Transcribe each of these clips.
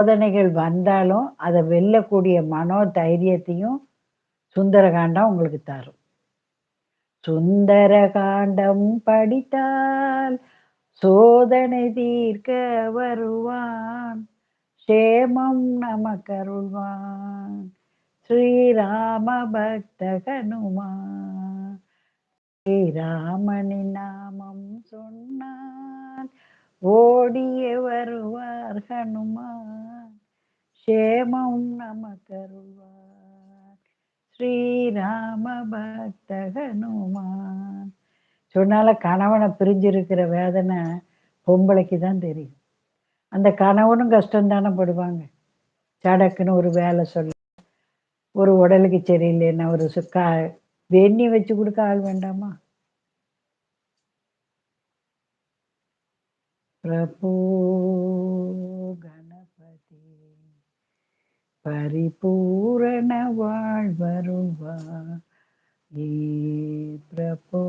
சோதனைகள் வந்தாலும் அதை வெல்லக்கூடிய மனோ தைரியத்தையும் சுந்தரகாண்டம் உங்களுக்கு தரும். சுந்தர காண்டம் படித்தால் சோதனை தீர்க்க வருவான். சேமம் நமக்கருள்வான். ஸ்ரீராம பக்த ஹனுமான். ஸ்ரீராமனின் நாமம் சொன்னால் ஓடிய வருவார் ஹனுமான். க்ஷேமம் நமக்கருள்வார் ஸ்ரீராம பக்த ஹனுமான் சொன்னால கணவனை பிரிஞ்சிருக்கிற வேதனை பொம்பளைக்கு தான் தெரியும் அந்த கணவனும் கஷ்டம் தானே படுவாங்க. சடக்குன்னு ஒரு வேலை சொல்ல. ஒரு உடலுக்கு சரியில்லைன்னா ஒரு கா வெண்ணி வச்சு கொடுக்க ஆள் வேண்டாமா? பிரபு பரிபூரண வாழ்வருவா ஏ பிரபோ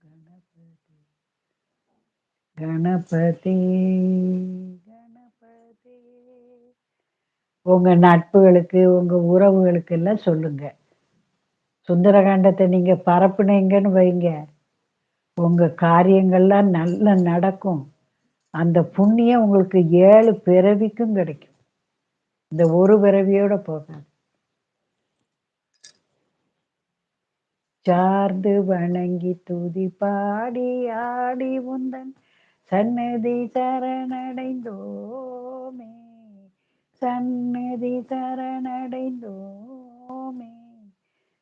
கணபதி. கணபதி கணபதி. உங்க நட்புகளுக்கு உங்க உறவுகளுக்கு எல்லாம் சொல்லுங்க. சுந்தரகாண்டத்தை நீங்க பரப்புனீங்கன்னு வைங்க. உங்க காரியங்கள்லாம் நல்லா நடக்கும். அந்த புண்ணியம் உங்களுக்கு ஏழு பிறவிக்கும் கிடைக்கும். இந்த ஒரு பிறவியோட போகாது. சார்ந்து வணங்கி துதி பாடி ஆடி உந்தன் சன்னதி சரணடைந்தோமே. சன்னதி சரணடைந்தோமே.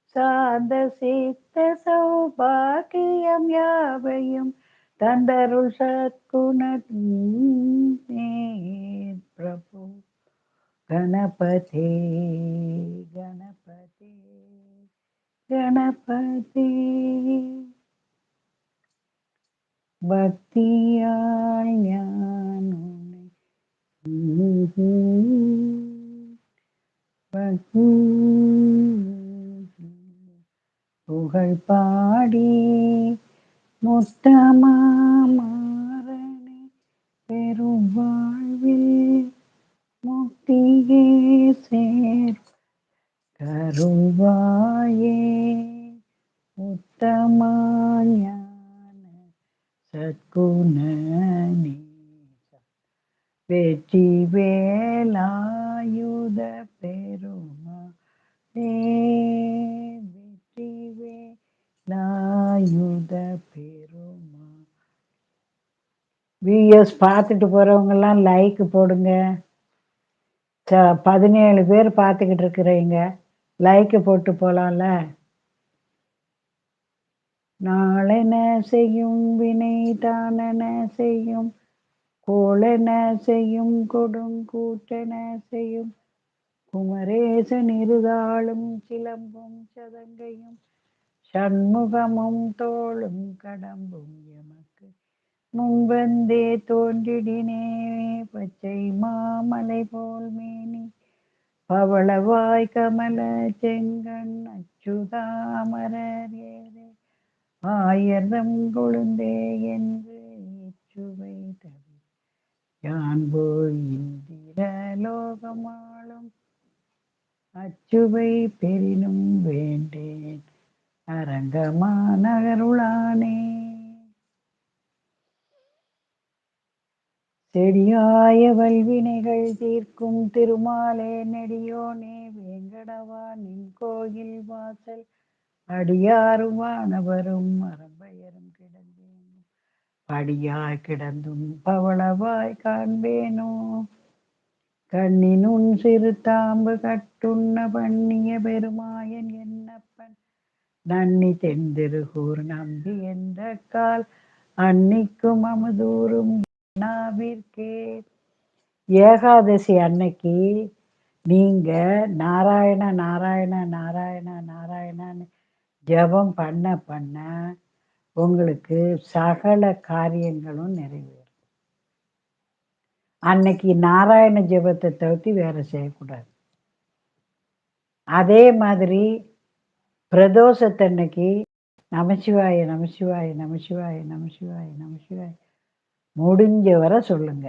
சாந்த சித்த சௌபாக்கியம் யாவையும் தந்தருள் சத்குணே பிரபு கணபதி கணபதி கணபதி பக்தியால் ஞானுனை பக்தி புகழ் பாடி முத்தமாறனை பெரும் வாழ்வில் முக்தியே சேர் கருவாயே. உத்தமான சத்குணனே. வெற்றி வேலாயுத பெருமா வெற்றி வேலாயுத பெருமா விஎஸ் பார்த்துட்டு போகிறவங்கெல்லாம் லைக் போடுங்க. ச பதினேழு பேர் பார்த்துக்கிட்டு இருக்கிறீங்க. லைக்கு போட்டு போகலாம்ல நாளென செய்யும்? வினை தானென செய்யும்? கோளென செய்யும்? கொடுங்கூட்டென செய்யும்? குமரேசன் இருதாளும் சிலம்பும் சதங்கையும் சண்முகமும் தோளும் கடம்பும் எமக்கு முன்வந்தே தோன்றிடினே பச்சை மாமலை போல் மேனி. பவளவாய் கமல செங்கண் அச்சுதாமரர் ஏதே ஆயிரம் கொழுந்தே என்று இச்சுவை தவி. யான் போய் இந்திர லோகமாளும் அச்சுவை பெரினும் வேண்டேன். அரங்கமா நகருளானே செடியாய வல்வினைகள் தீர்க்கும் திருமாலே நெடியோனே வேங்கடவா நின் கோயில் வாசல். அடியாரும் வானவரும் மரம்பெயரும் கிடந்தேன். படியாய் கிடந்தும் பவளவாய் காண்பேனோ. கண்ணினுன் சிறு தாம்பு கட்டுண்ண பண்ணிய பெருமாயன் என்னப்பன். நன்னி தென்திருகூர் நம்பி எந்த கால். அன்னிக்கும் அமுதூரும் நாவிற்கே ஏகாதசி அன்னைக்கு நீங்க நாராயண நாராயண நாராயண நாராயணன்னு ஜபம் பண்ண பண்ண உங்களுக்கு சகல காரியங்களும் நிறைவேறும். அன்னைக்கு நாராயண ஜபத்தை தவிர்த்து வேற செய்யக்கூடாது. அதே மாதிரி பிரதோஷத்தன்னைக்கு நமசிவாய நமசிவாய நமசிவாய நமசிவாய நமசிவாய முடிஞ்ச வரை சொல்லுங்க.